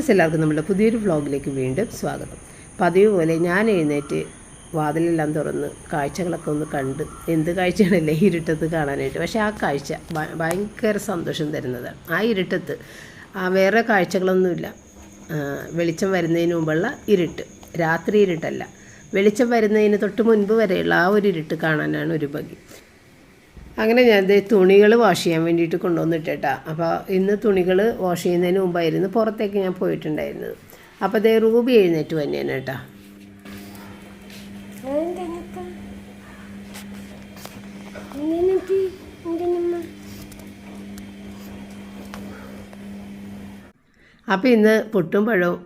Friends എല്ലാവർക്കും നമ്മുടെ പുതിയൊരു വ്ളോഗിലേക്ക് വീണ്ടും സ്വാഗതം. പതിവ് പോലെ ഞാൻ എഴുന്നേറ്റ് വാതിലെല്ലാം തുറന്ന് കാഴ്ചകളൊക്കെ ഒന്ന് കണ്ട് എന്ത് കാഴ്ചയാണല്ലേ ഇരുട്ടത്ത് കാണാനായിട്ട്. പക്ഷേ ആ കാഴ്ച ഭയങ്കര സന്തോഷം തരുന്നതാണ് ആ ഇരുട്ടത്ത് ആ വേറെ കാഴ്ചകളൊന്നുമില്ല. വെളിച്ചം വരുന്നതിന് മുമ്പുള്ള ഇരുട്ട്. രാത്രി ഇരുട്ടല്ല. വെളിച്ചം വരുന്നതിന് തൊട്ട് മുൻപ് വരെയുള്ള ആ ഒരു ഇരുട്ട് കാണാനാണ് ഒരു ഭംഗി. അങ്ങനെ ഞാൻ ഇത് തുണികൾ വാഷ് ചെയ്യാൻ വേണ്ടിയിട്ട് കൊണ്ടുവന്നിട്ടേട്ടാ. അപ്പോൾ ഇന്ന് തുണികൾ വാഷ് ചെയ്യുന്നതിന് മുമ്പായിരുന്നു പുറത്തേക്ക് ഞാൻ പോയിട്ടുണ്ടായിരുന്നത്. അപ്പോൾ ദേ റൂബി എഴുന്നേറ്റ് തന്നെയാണ് കേട്ടാ അപ്പോൾ ഇന്ന് പുട്ടും പഴവും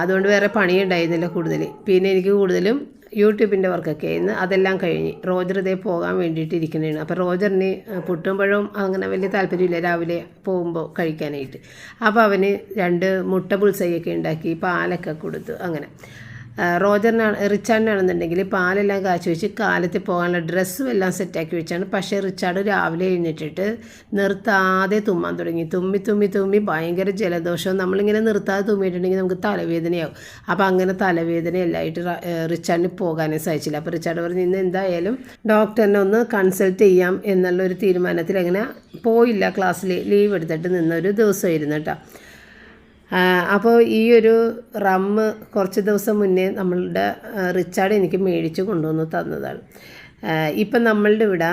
അതുകൊണ്ട് വേറെ പണിയുണ്ടായിരുന്നില്ല കൂടുതൽ പിന്നെ എനിക്ക് കൂടുതലും യൂട്യൂബിന്റെ വർക്കൊക്കെ ആയിരുന്നു അതെല്ലാം കഴിഞ്ഞ് റോജർ ഇതേ പോകാൻ വേണ്ടിയിട്ട് ഇരിക്കുന്നതാണ് അപ്പോൾ റോജറിന് പുട്ടുമ്പോഴും അങ്ങനെ വലിയ താല്പര്യമില്ല. രാവിലെ പോകുമ്പോൾ കഴിക്കാനായിട്ട്. അപ്പോൾ അവന് രണ്ട് മുട്ട പുൾസൈയൊക്കെ ഉണ്ടാക്കി പാലൊക്കെ കൊടുത്തു അങ്ങനെ. റോജറിനാണ് റിച്ചാർഡിനാണെന്നുണ്ടെങ്കിൽ പാലെല്ലാം കാച്ചു വെച്ച് കാലത്ത് പോകാനുള്ള ഡ്രസ്സും എല്ലാം സെറ്റാക്കി വെച്ചാണ്. പക്ഷേ റിച്ചാർഡ് രാവിലെ എഴുന്നേറ്റിട്ട് നിർത്താതെ തുമ്മാൻ തുടങ്ങി. തുമ്മി തുമ്മി തുമ്മി ഭയങ്കര ജലദോഷവും. നമ്മളിങ്ങനെ നിർത്താതെ തുമ്മിയിട്ടുണ്ടെങ്കിൽ നമുക്ക് തലവേദനയാവും. അപ്പോൾ അങ്ങനെ തലവേദനയെല്ലായിട്ട് റിച്ചാർഡിന് പോകാനേ സാധിച്ചില്ല. അപ്പോൾ റിച്ചാർഡ് പറഞ്ഞ് ഇന്ന് എന്തായാലും ഡോക്ടറിനെ ഒന്ന് കൺസൾട്ട് ചെയ്യാം എന്നുള്ളൊരു തീരുമാനത്തിൽ അങ്ങനെ പോയില്ല. ക്ലാസ്സിൽ ലീവ് എടുത്തിട്ട് നിന്നൊരു ദിവസമായിരുന്നു കേട്ടോ. അപ്പോൾ ഈ ഒരു റമ്മ് കുറച്ച് ദിവസം മുന്നേ നമ്മളുടെ റിച്ചാർഡ് എനിക്ക് മേടിച്ച് കൊണ്ടുവന്ന് തന്നതാണ്. ഇപ്പം നമ്മളുടെ ഇവിടെ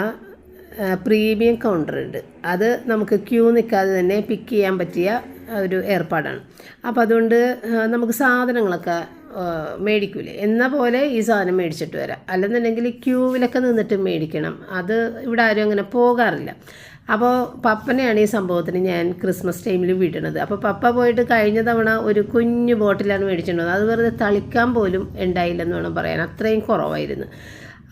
പ്രീമിയം കൗണ്ടർ ഉണ്ട്. അത് നമുക്ക് ക്യൂ നിൽക്കാതെ തന്നെ പിക്ക് ചെയ്യാൻ പറ്റിയ ഒരു ഏർപ്പാടാണ്. അപ്പോൾ അതുകൊണ്ട് നമുക്ക് സാധനങ്ങളൊക്കെ മേടിക്കൂലേ. എന്ന പോലെ ഈ സാധനം മേടിച്ചിട്ട് വരാം. അല്ലെന്നുണ്ടെങ്കിൽ ക്യൂവിലൊക്കെ നിന്നിട്ട് മേടിക്കണം. അത് ഇവിടെ ആരും അങ്ങനെ പോകാറില്ല. അപ്പോൾ പപ്പനെയാണ് ഈ സംഭവത്തിന് ഞാൻ ക്രിസ്മസ് ടൈമിൽ വിടണത്. അപ്പോൾ പപ്പ പോയിട്ട് കഴിഞ്ഞ തവണ ഒരു കുഞ്ഞു ബോട്ടിലാണ് മേടിച്ചിട്ടുള്ളത് അത് വെറുതെ തളിക്കാൻ പോലും ഉണ്ടായില്ലെന്ന് വേണം പറയാൻ. അത്രയും കുറവായിരുന്നു.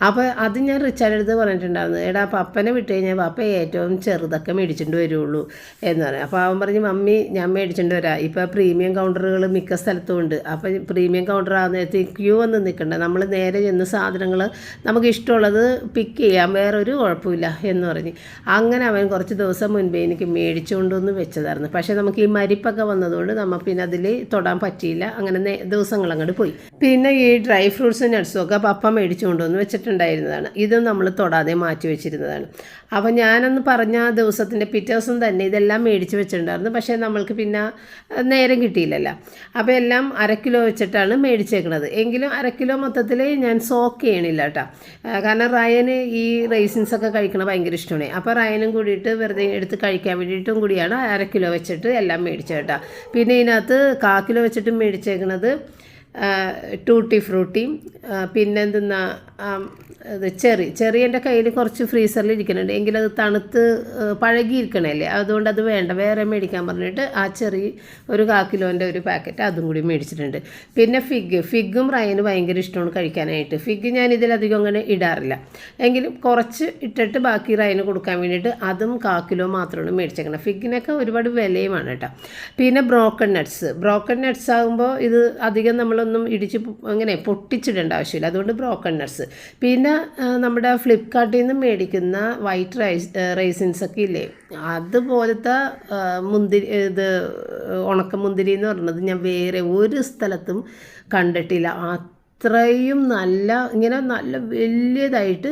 അപ്പോൾ അത് ഞാൻ റിച്ചാർഡ് പറഞ്ഞിട്ടുണ്ടായിരുന്നു. എടാ പപ്പനെ വിട്ട് കഴിഞ്ഞാൽ പപ്പ ഏറ്റവും ചെറുതൊക്കെ മേടിച്ചിട്ട് വരുള്ളൂ എന്ന് പറയും അപ്പോൾ അവൻ പറഞ്ഞ് മമ്മി ഞാൻ മേടിച്ചിട്ട് വരാം. ഇപ്പോൾ പ്രീമിയം കൗണ്ടറുകൾ മിക്ക സ്ഥലത്തും ഉണ്ട്. അപ്പോൾ പ്രീമിയം കൗണ്ടർ ആ നേരത്തെ ക്യൂ വന്ന് നിൽക്കണ്ട. നമ്മൾ നേരെ ചെന്ന് സാധനങ്ങൾ നമുക്ക് ഇഷ്ടമുള്ളത് പിക്ക് ചെയ്യാം. വേറൊരു കുഴപ്പമില്ല എന്ന് പറഞ്ഞ്. അങ്ങനെ അവൻ കുറച്ച് ദിവസം മുൻപേ എനിക്ക് മേടിച്ചുകൊണ്ടൊന്ന് വെച്ചതായിരുന്നു. പക്ഷേ നമുക്ക് ഈ മരിപ്പൊക്കെ വന്നതുകൊണ്ട് നമ്മൾ പിന്നെ അതിൽ തൊടാൻ പറ്റിയില്ല. അങ്ങനെ ദിവസങ്ങൾ അങ്ങോട്ട് പോയി. പിന്നെ ഈ ഡ്രൈ ഫ്രൂട്ട്സും നട്ട്സും ഒക്കെ പപ്പ മേടിച്ചു കൊണ്ടുവന്ന് വെച്ചിട്ടുണ്ടായിരുന്നതാണ്. ഇതും നമ്മൾ തൊടാതെ മാറ്റി വെച്ചിരുന്നതാണ്. അപ്പോൾ ഞാനന്ന് പറഞ്ഞ ആ ദിവസത്തിന്റെ പിറ്റേ ദിവസം തന്നെ ഇതെല്ലാം മേടിച്ച് വെച്ചിട്ടുണ്ടായിരുന്നു. പക്ഷേ നമ്മൾക്ക് പിന്നെ നേരം കിട്ടിയില്ലല്ലോ. അപ്പോൾ എല്ലാം അര കിലോ വെച്ചിട്ടാണ് മേടിച്ചേക്കണത്. എങ്കിലും അര കിലോ മൊത്തത്തിൽ ഞാൻ സോക്ക് ചെയ്യണില്ല കേട്ടോ. കാരണം റയന് ഈ റൈസിൻസ് ഒക്കെ കഴിക്കണ ഭയങ്കര ഇഷ്ടമാണ്. അപ്പോൾ റയനും കൂടിയിട്ട് വെറുതെ എടുത്ത് കഴിക്കാൻ വേണ്ടിയിട്ടും കൂടിയാണ് അര കിലോ വെച്ചിട്ട് എല്ലാം മേടിച്ചത് കേട്ടോ. പിന്നെ ഇതിനകത്ത് കാ കിലോ വെച്ചിട്ട് മേടിച്ചേക്കണത് ടൂട്ടി ഫ്രൂട്ടിയും പിന്നെ എന്തെന്നാ ഇത് ചെറി ചെറി എന്റെ കയ്യിൽ കുറച്ച് ഫ്രീസറിൽ ഇരിക്കുന്നുണ്ട്. എങ്കിലും അത് തണുത്ത് പഴകിയിരിക്കണല്ലേ? അതുകൊണ്ട് അത് വേണ്ട. വേറെ മേടിക്കാൻ പറഞ്ഞിട്ട് ആ ചെറി ഒരു കാ കിലോന്റെ ഒരു പാക്കറ്റ് അതും കൂടി മേടിച്ചിട്ടുണ്ട്. പിന്നെ ഫിഗ് ഫിഗും റയന് ഭയങ്കര ഇഷ്ടമാണ് കഴിക്കാനായിട്ട്. ഫിഗ് ഞാൻ ഇതിലധികം അങ്ങനെ ഇടാറില്ല. എങ്കിലും കുറച്ച് ഇട്ടിട്ട് ബാക്കി റയന് കൊടുക്കാൻ വേണ്ടിയിട്ട് അതും കാ കിലോ മാത്രമാണ് മേടിച്ചേക്കണം. ഫിഗിനൊക്കെ ഒരുപാട് വിലയുമാണ് കേട്ടോ. പിന്നെ ബ്രോക്കൺ നട്ട്സ് ബ്രോക്കൺ നട്ട്സ് ആകുമ്പോൾ ഇത് അധികം നമ്മളൊന്നും ഇടിച്ച് അങ്ങനെ പൊട്ടിച്ചിടേണ്ട ആവശ്യമില്ല. അതുകൊണ്ട് ബ്രോക്കൺ നട്ട്സ് പിന്നെ നമ്മുടെ ഫ്ലിപ്കാർട്ടിൽ നിന്ന് മേടിക്കുന്ന വൈറ്റ് റൈസ് റൈസിൻസ് ഒക്കെ ഇല്ലേ? അതുപോലത്തെ മുന്തിരി ഇത് ഉണക്കമുന്തിരി എന്ന് പറഞ്ഞത് ഞാൻ വേറെ ഒരു സ്ഥലത്തും കണ്ടിട്ടില്ല. അത്രയും നല്ല ഇങ്ങനെ നല്ല വലിയതായിട്ട്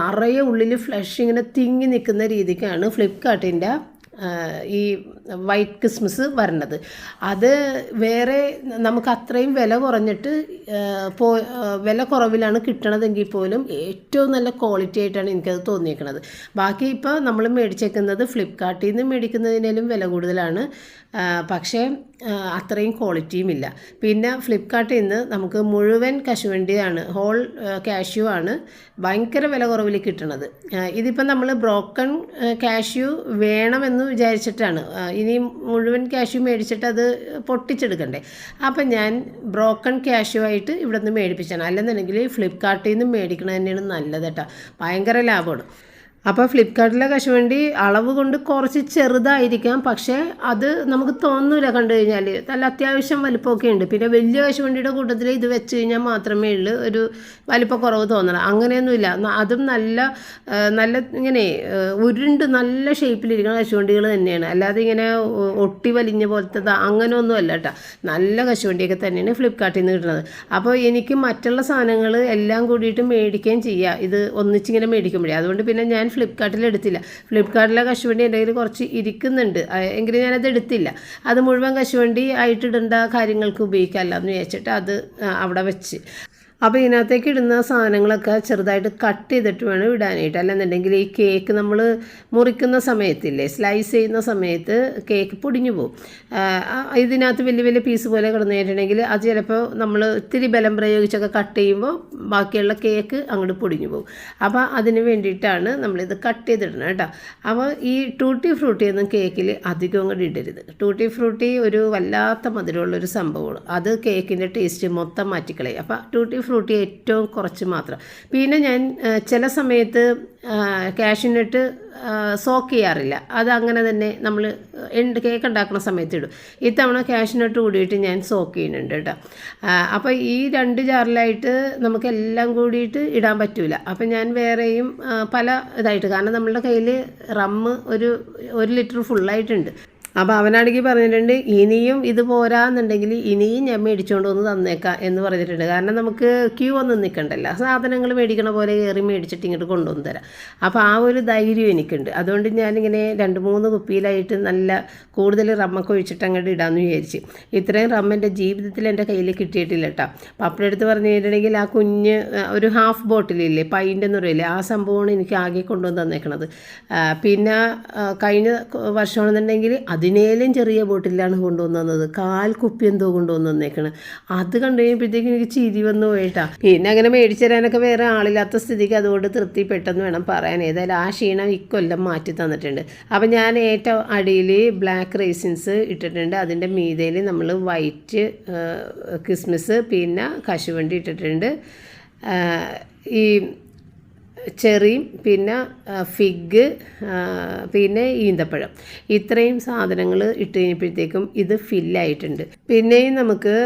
നിറയെ ഉള്ളിൽ ഫ്ലഷ് ഇങ്ങനെ തിങ്ങി നിൽക്കുന്ന രീതിക്കാണ് ഫ്ലിപ്കാർട്ടിന്റെ ഈ വൈറ്റ് ക്രിസ്മസ് വരണത്. അത് വേറെ നമുക്ക് അത്രയും വില കുറഞ്ഞിട്ട് പോ വില കുറവിലാണ് കിട്ടണതെങ്കിൽ പോലും ഏറ്റവും നല്ല ക്വാളിറ്റി ആയിട്ടാണ് എനിക്കത് തോന്നിയിരിക്കുന്നത് ബാക്കി ഇപ്പോൾ നമ്മൾ മേടിച്ചേക്കുന്നത് ഫ്ലിപ്കാർട്ടിൽ നിന്ന് മേടിക്കുന്നതിനേലും വില കൂടുതലാണ്. പക്ഷേ അത്രയും ക്വാളിറ്റിയും ഇല്ല. പിന്നെ ഫ്ലിപ്കാർട്ടിൽ നിന്ന് നമുക്ക് മുഴുവൻ കശുവണ്ടിയാണ് ഹോൾ കാഷ്യൂ ആണ് ഭയങ്കര വില കുറവിൽ കിട്ടണത്. ഇതിപ്പം നമ്മൾ ബ്രോക്കൺ കാഷ്യൂ വേണമെന്ന് വിചാരിച്ചിട്ടാണ്. ഇനി മുഴുവൻ കാഷ്യൂ മേടിച്ചിട്ട് അത് പൊട്ടിച്ചെടുക്കണ്ടേ. അപ്പം ഞാൻ ബ്രോക്കൺ കാഷ്യൂ ആയിട്ട് ഇവിടെ നിന്ന് മേടിപ്പിച്ചാണ് അല്ലെന്നുണ്ടെങ്കിൽ ഫ്ലിപ്കാർട്ടിൽ നിന്ന് മേടിക്കണത് തന്നെയാണ് നല്ലത് കേട്ടോ. ഭയങ്കര ലാഭമാണ്. അപ്പോൾ ഫ്ലിപ്കാർട്ടിലെ കശുവണ്ടി അളവ് കൊണ്ട് കുറച്ച് ചെറുതായിരിക്കാം. പക്ഷേ അത് നമുക്ക് തോന്നൂല കണ്ടു കഴിഞ്ഞാൽ നല്ല അത്യാവശ്യം വലിപ്പമൊക്കെ ഉണ്ട്. പിന്നെ വലിയ കശുവണ്ടിയുടെ കൂട്ടത്തിൽ ഇത് വെച്ച് കഴിഞ്ഞാൽ മാത്രമേ ഉള്ളൂ. ഒരു വലിപ്പക്കുറവ് തോന്നണം. അങ്ങനെയൊന്നുമില്ല. അതും നല്ല നല്ല ഇങ്ങനെ ഉരുണ്ട് നല്ല ഷേപ്പിലിരിക്കുന്ന കശുവണ്ടികൾ തന്നെയാണ്. അല്ലാതെ ഇങ്ങനെ ഒട്ടി വലിഞ്ഞ പോലത്തെ അങ്ങനെയൊന്നും അല്ല കേട്ടോ നല്ല കശുവണ്ടിയൊക്കെ തന്നെയാണ് ഫ്ലിപ്കാർട്ടിൽ നിന്ന് കിട്ടുന്നത്. അപ്പോൾ എനിക്ക് മറ്റുള്ള സാധനങ്ങൾ എല്ലാം കൂടിയിട്ട് മേടിക്കുകയും ചെയ്യാം. ഇത് ഒന്നിച്ചിങ്ങനെ മേടിക്കുമ്പോഴേ. അതുകൊണ്ട് പിന്നെ ഞാൻ ഫ്ലിപ്കാർട്ടിൽ എടുത്തില്ല ഫ്ലിപ്കാർട്ടിലെ കശുവണ്ടി എന്റെ കയ്യിൽ കുറച്ച് ഇരിക്കുന്നുണ്ട്. എങ്കിലും ഞാനത് എടുത്തില്ല. അത് മുഴുവൻ കശുവണ്ടി ആയിട്ടിടേണ്ട കാര്യങ്ങൾക്ക് ഉപയോഗിക്കാമല്ലോ എന്ന് വിചാരിച്ചിട്ട് അത് അവിടെ വെച്ച്. അപ്പോൾ ഇതിനകത്തേക്ക് ഇടുന്ന സാധനങ്ങളൊക്കെ ചെറുതായിട്ട് കട്ട് ചെയ്തിട്ട് വേണം ഇടാനായിട്ട്. അല്ലെന്നുണ്ടെങ്കിൽ ഈ കേക്ക് നമ്മൾ മുറിക്കുന്ന സമയത്തില്ലേ സ്ലൈസ് ചെയ്യുന്ന സമയത്ത് കേക്ക് പൊടിഞ്ഞു പോകും ഇതിനകത്ത് വലിയ വലിയ പീസ് പോലെ കിടന്നു കഴിഞ്ഞിട്ടുണ്ടെങ്കിൽ അത് ചിലപ്പോൾ നമ്മൾ ഇത്തിരി ബലം പ്രയോഗിച്ചൊക്കെ കട്ട് ചെയ്യുമ്പോൾ ബാക്കിയുള്ള കേക്ക് അങ്ങോട്ട് പൊടിഞ്ഞു പോകും അപ്പോൾ അതിന് വേണ്ടിയിട്ടാണ് നമ്മളിത് കട്ട് ചെയ്തിടണം കേട്ടോ. അപ്പോൾ ഈ ടൂട്ടി ഫ്രൂട്ടി ഒന്നും കേക്കിൽ അധികം അങ്ങോട്ട് ഇടരുത്. ടൂട്ടി ഫ്രൂട്ടി ഒരു വല്ലാത്ത മധുരമുള്ളൊരു സംഭവമാണ്. അത് കേക്കിന്റെ ടേസ്റ്റ് മൊത്തം മാറ്റിക്കളയും. അപ്പോൾ ടൂട്ടി ഫ്രൂട്ടി ഏറ്റവും കുറച്ച് മാത്രം. പിന്നെ ഞാൻ ചില സമയത്ത് കാഷ്യൂനട്ട് സോക്ക് ചെയ്യാറില്ല. അത് അങ്ങനെ തന്നെ നമ്മൾ എണ്ട് കേക്ക് ഉണ്ടാക്കുന്ന സമയത്ത് ഇടും. ഇത്തവണ കാഷ്യൂനട്ട് കൂടിയിട്ട് ഞാൻ സോക്ക് ചെയ്യുന്നുണ്ട് കേട്ടോ. അപ്പോൾ ഈ രണ്ട് ജാറിലായിട്ട് നമുക്ക് എല്ലാം കൂടിയിട്ട് ഇടാൻ പറ്റില്ല അപ്പോൾ ഞാൻ വേറെയും പല ഇതായിട്ട്. കാരണം നമ്മളുടെ കയ്യിൽ റമ്മ് ഒരു ഒരു ലിറ്റർ ഫുള്ളായിട്ടുണ്ട്. അപ്പോൾ അവനാണെങ്കിൽ പറഞ്ഞിട്ടുണ്ട് ഇനിയും ഇത് പോരാന്നുണ്ടെങ്കിൽ ഇനിയും ഞാൻ മേടിച്ചുകൊണ്ട് വന്ന് തന്നേക്കാം എന്ന് പറഞ്ഞിട്ടുണ്ട്. കാരണം നമുക്ക് ക്യൂ ഒന്നും നിൽക്കണ്ടല്ലോ സാധനങ്ങൾ മേടിക്കണ പോലെ കയറി മേടിച്ചിട്ട് ഇങ്ങോട്ട് കൊണ്ടുവന്ന് തരാം. അപ്പോൾ ആ ഒരു ധൈര്യം എനിക്കുണ്ട്. അതുകൊണ്ട് ഞാനിങ്ങനെ രണ്ട് മൂന്ന് കുപ്പിയിലായിട്ട് നല്ല കൂടുതൽ റമ്മൊക്കെ ഒഴിച്ചിട്ട് അങ്ങോട്ട് ഇടാമെന്ന് വിചാരിച്ച്. ഇത്രയും റമ്മ എന്റെ ജീവിതത്തിൽ എന്റെ കയ്യിൽ കിട്ടിയിട്ടില്ല കേട്ടോ. അപ്പോൾ അടുത്ത് പറഞ്ഞു കഴിഞ്ഞിട്ടുണ്ടെങ്കിൽ ആ കുഞ്ഞ് ഒരു ഹാഫ് ബോട്ടിലില്ലേ പൈന്റെ എന്ന് പറയില്ലേ ആ സംഭവമാണ് എനിക്ക് ആകെ കൊണ്ടുവന്ന് തന്നേക്കണത്. പിന്നെ കഴിഞ്ഞ വർഷമാണെന്നുണ്ടെങ്കിൽ വർഷമാണെന്നുണ്ടെങ്കിൽ അതിനേലും ചെറിയ ബോട്ടിലാണ് കൊണ്ടുവന്നത്. കാൽ കുപ്പി എന്തോ കൊണ്ടുവന്നേക്കണ്. അത് കണ്ടു എനിക്ക് ചിരി വന്നു പോയിട്ടാ. പിന്നെ അങ്ങനെ മേടിച്ചു തരാനൊക്കെ വേറെ ആളില്ലാത്ത സ്ഥിതിക്ക് അതുകൊണ്ട് തൃപ്തിപ്പെട്ടെന്ന് വേണം പറയാൻ. ഏതായാലും ആ ക്ഷീണം ഇക്കൊല്ലം മാറ്റി തന്നിട്ടുണ്ട്. അപ്പം ഞാൻ ഏറ്റവും അടിയിൽ ബ്ലാക്ക് റൈസിൻസ് ഇട്ടിട്ടുണ്ട്. അതിന്റെ മീതയിൽ നമ്മൾ വൈറ്റ് ക്രിസ്മസ് പിന്നെ കശുവണ്ടി ഇട്ടിട്ടുണ്ട്. ഈ ചെറിയും പിന്നെ ഫിഗ് പിന്നെ ഈന്തപ്പഴം. ഇത്രയും സാധനങ്ങൾ ഇട്ട് കഴിഞ്ഞപ്പോഴത്തേക്കും ഇത് ഫില്ലായിട്ടുണ്ട് പിന്നെയും നമുക്ക്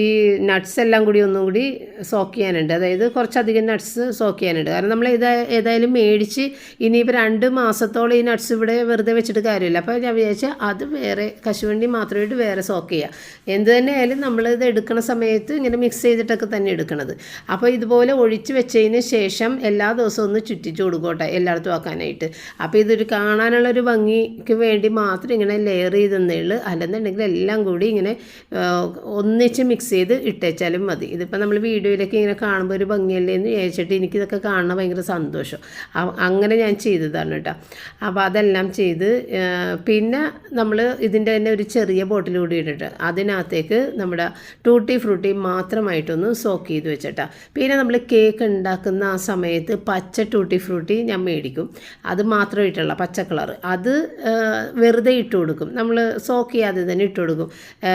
ഈ നട്ട്സ് എല്ലാം കൂടി ഒന്നും കൂടി സോക്ക് ചെയ്യാനുണ്ട്. അതായത് കുറച്ചധികം നട്ട്സ് സോക്ക് ചെയ്യാനുണ്ട്. കാരണം നമ്മൾ ഇത് ഏതായാലും മേടിച്ച് ഇനിയിപ്പോൾ രണ്ട് മാസത്തോളം ഈ നട്ട്സ് ഇവിടെ വെറുതെ വെച്ചിട്ട് കാര്യമില്ല. അപ്പോൾ ഞാൻ വിചാരിച്ചാൽ അത് വേറെ കശുവണ്ടി മാത്രമായിട്ട് വേറെ സോക്ക് ചെയ്യുക എന്ത് തന്നെ ആയാലും നമ്മളിത് എടുക്കുന്ന സമയത്ത് ഇങ്ങനെ മിക്സ് ചെയ്തിട്ടൊക്കെ തന്നെ എടുക്കണത്. അപ്പോൾ ഇതുപോലെ ഒഴിച്ച് വെച്ചതിന് ശേഷം എല്ലാ ദിവസവും ഒന്ന് ചുറ്റിച്ച് കൊടുക്കോട്ടെ എല്ലായിടത്തും ആക്കാനായിട്ട്. അപ്പോൾ ഇതൊരു കാണാനുള്ളൊരു ഭംഗിക്ക് വേണ്ടി മാത്രം ഇങ്ങനെ ലെയർ ചെയ്തെന്നേ ഉള്ളൂ. അല്ലെന്നുണ്ടെങ്കിൽ എല്ലാം കൂടി ഇങ്ങനെ ആ, ഒന്നിച്ച് മിക്സ് ചെയ്ത് ഇട്ടേച്ചാലും മതി. ഇതിപ്പോൾ നമ്മൾ വീഡിയോയിലൊക്കെ ഇങ്ങനെ കാണുമ്പോൾ ഒരു ഭംഗിയല്ലേ എന്ന് വിചാരിച്ചിട്ട് എനിക്കിതൊക്കെ കാണുന്ന ഭയങ്കര സന്തോഷം. അങ്ങനെ ഞാൻ ചെയ്തതാണ് കേട്ടോ. അപ്പോൾ അതെല്ലാം ചെയ്ത് പിന്നെ നമ്മൾ ഇതിന്റെ തന്നെ ഒരു ചെറിയ ബോട്ടിൽ കൂടി ഇട്ടിട്ട് അതിനകത്തേക്ക് നമ്മുടെ ടൂട്ടി ഫ്രൂട്ടി മാത്രമായിട്ടൊന്ന് സോക്ക് ചെയ്ത് വെച്ചിട്ട. പിന്നെ നമ്മൾ കേക്ക് ഉണ്ടാക്കുന്ന ആ സമയത്ത് പച്ച ടൂട്ടി ഫ്രൂട്ടി ഞാൻ മേടിക്കും. അത് മാത്രമായിട്ടുള്ള പച്ച കളർ അത് വെറുതെ ഇട്ട് കൊടുക്കും. നമ്മൾ സോക്ക് ചെയ്യാതെ തന്നെ ഇട്ട് കൊടുക്കും.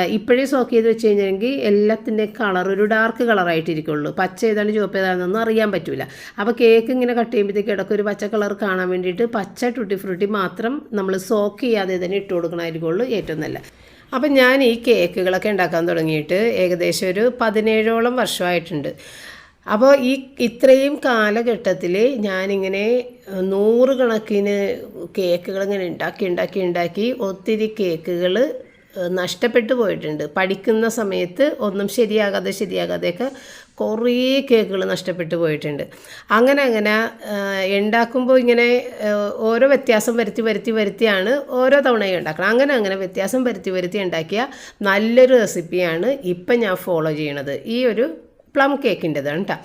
ഇപ്പോഴേ സോക്ക് ചെയ്ത് വെച്ച് കഴിഞ്ഞെങ്കിൽ എല്ലാത്തിന്റെ കളർ ഒരു ഡാർക്ക് കളറായിട്ടിരിക്കുള്ളൂ പച്ച ഏതാണ് ചുവപ്പ് ഏതാണെന്നൊന്നും അറിയാൻ പറ്റില്ല അപ്പോൾ കേക്ക് ഇങ്ങനെ കട്ട് ചെയ്യുമ്പോഴത്തേക്ക് ഇടയ്ക്ക് ഒരു പച്ച കളർ കാണാൻ വേണ്ടിയിട്ട് പച്ച ടുട്ടി ഫ്രൂട്ടി മാത്രം നമ്മൾ സോക്ക് ചെയ്യാതെ തന്നെ ഇട്ട് കൊടുക്കണമായിരിക്കുള്ളൂ ഏറ്റവും നല്ല അപ്പം ഞാൻ ഈ കേക്കുകളൊക്കെ ഉണ്ടാക്കാൻ തുടങ്ങിയിട്ട് ഏകദേശം ഒരു പതിനേഴോളം വർഷമായിട്ടുണ്ട്. അപ്പോൾ ഈ ഇത്രയും കാലഘട്ടത്തിൽ ഞാനിങ്ങനെ നൂറുകണക്കിന് കേക്കുകൾ ഇങ്ങനെ ഉണ്ടാക്കി ഉണ്ടാക്കി ഉണ്ടാക്കി ഒത്തിരി കേക്കുകൾ നഷ്ടപ്പെട്ടു പോയിട്ടുണ്ട്. പഠിക്കുന്ന സമയത്ത് ഒന്നും ശരിയാകാതെ ശരിയാകാതെയൊക്കെ കുറേ കേക്കുകൾ നഷ്ടപ്പെട്ടു പോയിട്ടുണ്ട്. അങ്ങനെ അങ്ങനെ ഉണ്ടാക്കുമ്പോൾ ഇങ്ങനെ ഓരോ വ്യത്യാസം വരുത്തി വരുത്തി വരുത്തിയാണ് ഓരോ തവണയും ഉണ്ടാക്കണം അങ്ങനെ അങ്ങനെ വ്യത്യാസം വരുത്തി വരുത്തി ഉണ്ടാക്കിയ നല്ലൊരു റെസിപ്പിയാണ് ഇപ്പം ഞാൻ ഫോളോ ചെയ്യണത് ഈ ഒരു പ്ലം കേക്കിന്റെതാണ് കേട്ടോ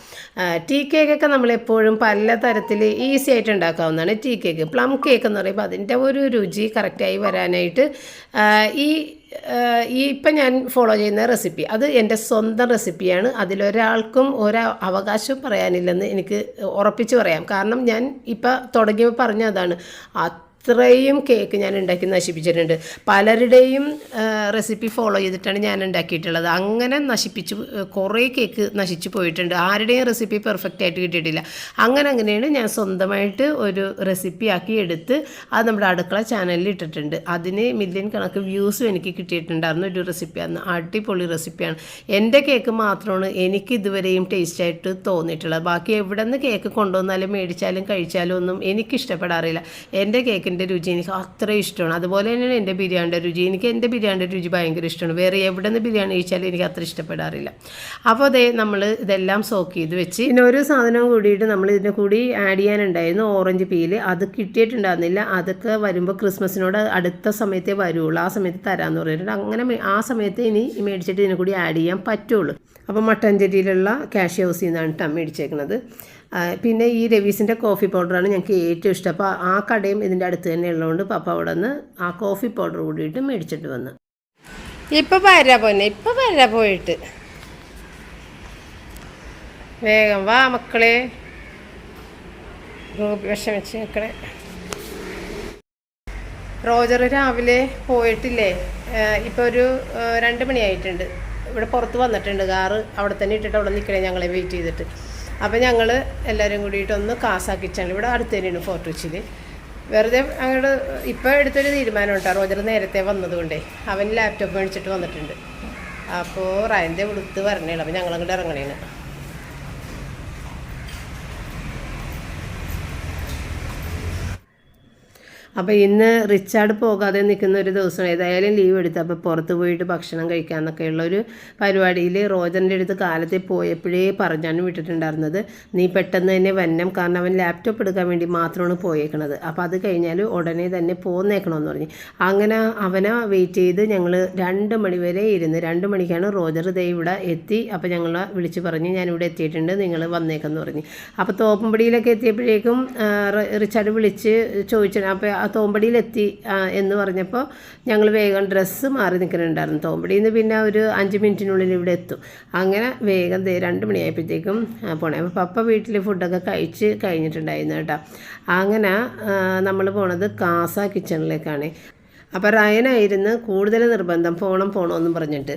ടീ കേക്കൊക്കെ നമ്മളെപ്പോഴും പല തരത്തിൽ ഈസി ആയിട്ട് ഉണ്ടാക്കാവുന്നതാണ് ടീ കേക്ക് പ്ലം കേക്ക് എന്ന് പറയുമ്പോൾ അതിന്റെ ഒരു രുചി കറക്റ്റായി വരാനായിട്ട് ഈ ഈ ഇപ്പം ഞാൻ ഫോളോ ചെയ്യുന്ന റെസിപ്പി അത് എന്റെ സ്വന്തം റെസിപ്പിയാണ് അതിലൊരാൾക്കും ഒരു അവകാശവും പറയാനില്ലെന്ന് എനിക്ക് ഉറപ്പിച്ച് പറയാം. കാരണം ഞാൻ ഇപ്പം തുടങ്ങിയപ്പോൾ പറഞ്ഞ അതാണ് അത്രയും കേക്ക് ഞാൻ ഉണ്ടാക്കി നശിപ്പിച്ചിട്ടുണ്ട്. പലരുടെയും റെസിപ്പി ഫോളോ ചെയ്തിട്ടാണ് ഞാൻ ഉണ്ടാക്കിയിട്ടുള്ളത്. അങ്ങനെ നശിപ്പിച്ച് കുറേ കേക്ക് നശിച്ചു പോയിട്ടുണ്ട്. ആരുടെയും റെസിപ്പി പെർഫെക്റ്റ് ആയിട്ട് കിട്ടിയിട്ടില്ല. അങ്ങനെ അങ്ങനെയാണ് ഞാൻ സ്വന്തമായിട്ട് ഒരു റെസിപ്പി ആക്കി എടുത്ത് അത് നമ്മുടെ അടുക്കള ചാനലിൽ ഇട്ടിട്ടുണ്ട്. അതിന് മില്യൺ കണക്ക് വ്യൂസും എനിക്ക് കിട്ടിയിട്ടുണ്ടായിരുന്നു ഒരു റെസിപ്പിയാണ് അടിപൊളി റെസിപ്പിയാണ് എന്റെ കേക്ക് മാത്രമാണ് എനിക്ക് ഇതുവരെയും ടേസ്റ്റ് ആയിട്ട് തോന്നിയിട്ടുള്ളത്. ബാക്കി എവിടെ നിന്ന് കേക്ക് കൊണ്ടുവന്നാലും മേടിച്ചാലും കഴിച്ചാലും ഒന്നും എനിക്ക് ഇഷ്ടപ്പെടാറില്ല. എന്റെ കേക്കിന്റെ രുചി എനിക്ക് അത്ര ഇഷ്ടമാണ്. അതുപോലെ തന്നെയാണ് എന്റെ ബിരിയാണിയുടെ രുചി. എനിക്ക് എന്റെ ബിരിയാണിയുടെ രുചി ഭയങ്കര ഇഷ്ടമാണ്. വേറെ എവിടെ നിന്ന് ബിരിയാണി കഴിച്ചാലും എനിക്ക് അത്ര ഇഷ്ടപ്പെടാറില്ല. അപ്പോൾ അതേ നമ്മൾ ഇതെല്ലാം സോക്ക് ചെയ്ത് വെച്ച് പിന്നെ ഒരു സാധനം കൂടിയിട്ട് നമ്മൾ ഇതിന്റെ കൂടി ആഡ് ചെയ്യാനുണ്ടായിരുന്നു ഓറഞ്ച് പീൽ അത് കിട്ടിയിട്ടുണ്ടായിരുന്നില്ല. അതൊക്കെ വരുമ്പോൾ ക്രിസ്മസിനോട് അടുത്ത സമയത്തേ വരുള്ളൂ. ആ സമയത്ത് തരാമെന്ന് പറഞ്ഞിട്ടുണ്ട്. അങ്ങനെ ആ സമയത്ത് ഇനി മേടിച്ചിട്ട് ഇതിനെ കൂടി ആഡ് ചെയ്യാൻ പറ്റുള്ളൂ. അപ്പോൾ മട്ടഞ്ചേരിയിലുള്ള ക്യാഷ് ഹൗസിൽ നിന്നാണ് കേട്ടോ മേടിച്ചേക്കുന്നത് പിന്നെ ഈ രവീസിന്റെ കോഫി പൗഡറാണ് ഞങ്ങൾക്ക് ഏറ്റവും ഇഷ്ടം. അപ്പോൾ ആ കടയും ഇതിന്റെ അടുത്ത് തന്നെ ഉള്ളതുകൊണ്ട് പപ്പ അവിടെ നിന്ന് ആ കോഫി പൗഡർ കൂടിയിട്ട് മേടിച്ചിട്ട് വന്നു. ഇപ്പം വരാ പോന്നെ ഇപ്പം വരാ പോയിട്ട്. വേഗം വാ മക്കളെ. റൂബി വിഷമിച്ച് മക്കളെ റോജർ രാവിലെ പോയിട്ടില്ലേ? ഇപ്പോൾ ഒരു രണ്ട് മണിയായിട്ടുണ്ട്. ഇവിടെ പുറത്ത് വന്നിട്ടുണ്ട്. കാറ് അവിടെ തന്നെ ഇട്ടിട്ട് അവിടെ നിൽക്കണേ ഞങ്ങളെ വെയിറ്റ് ചെയ്തിട്ട്. അപ്പോൾ ഞങ്ങൾ എല്ലാവരും കൂടിയിട്ട് ഒന്ന് കിച്ചണിൽ ഇവിടെ അടുത്ത് തന്നെയാണ് ഫോർട്ട് കൊച്ചിയിൽ വെറുതെ അങ്ങോട്ട് ഇപ്പോൾ എടുത്തൊരു തീരുമാനം കേട്ടോ. റോജർ നേരത്തെ വന്നതുകൊണ്ടേ അവൻ ലാപ്ടോപ്പ് മേടിച്ചിട്ട് വന്നിട്ടുണ്ട്. അപ്പോൾ റയന്റെ വിടുത്ത് വരണേ അപ്പോൾ ഞങ്ങൾ അങ്ങോട്ട് അപ്പോൾ ഇന്ന് റിച്ചാർഡ് പോകാതെ നിൽക്കുന്ന ഒരു ദിവസം ഏതായാലും ലീവ് എടുത്ത് അപ്പോൾ പുറത്ത് പോയിട്ട് ഭക്ഷണം കഴിക്കാമെന്നൊക്കെയുള്ള ഒരു പരിപാടിയിൽ റോജന്റെ അടുത്ത് കാലത്തെ പോയപ്പോഴേ പറഞ്ഞാണ് വിട്ടിട്ടുണ്ടായിരുന്നത്. നീ പെട്ടെന്ന് തന്നെ വന്നം കാരണം അവൻ ലാപ്ടോപ്പ് എടുക്കാൻ വേണ്ടി മാത്രമാണ് പോയേക്കണത്. അപ്പോൾ അത് കഴിഞ്ഞാൽ ഉടനെ തന്നെ പോന്നേക്കണമെന്ന് പറഞ്ഞു. അങ്ങനെ അവനെ വെയിറ്റ് ചെയ്ത് ഞങ്ങൾ രണ്ട് മണി വരെ ഇരുന്ന് രണ്ട് മണിക്കാണ് റോജർ ദേ ഇവിടെ എത്തി. അപ്പോൾ ഞങ്ങൾ വിളിച്ച് പറഞ്ഞ് ഞാനിവിടെ എത്തിയിട്ടുണ്ട് നിങ്ങൾ വന്നേക്കെന്ന് പറഞ്ഞു. അപ്പോൾ തോപ്പുംപടിയിലൊക്കെ എത്തിയപ്പോഴേക്കും റിച്ചാർഡ് വിളിച്ച് ചോദിച്ചു. അപ്പോൾ തോമ്പടിയിലെത്തി എന്ന് പറഞ്ഞപ്പോൾ ഞങ്ങൾ വേഗം ഡ്രസ്സ് മാറി നിൽക്കുന്നുണ്ടായിരുന്നു തോമ്പടിയിൽ നിന്ന് പിന്നെ ഒരു അഞ്ച് മിനിറ്റിനുള്ളിൽ ഇവിടെ എത്തും. അങ്ങനെ വേഗം രണ്ട് മണിയായപ്പോഴത്തേക്കും പോണേ. അപ്പോൾ പപ്പ വീട്ടിൽ ഫുഡൊക്കെ കഴിച്ച് കഴിഞ്ഞിട്ടുണ്ടായിരുന്നു കേട്ടോ. അങ്ങനെ നമ്മൾ പോണത് കാസ കിച്ചണിലേക്കാണ്. അപ്പോൾ റയനായിരുന്നു കൂടുതൽ നിർബന്ധം പോകണം പോകണമെന്നും പറഞ്ഞിട്ട്.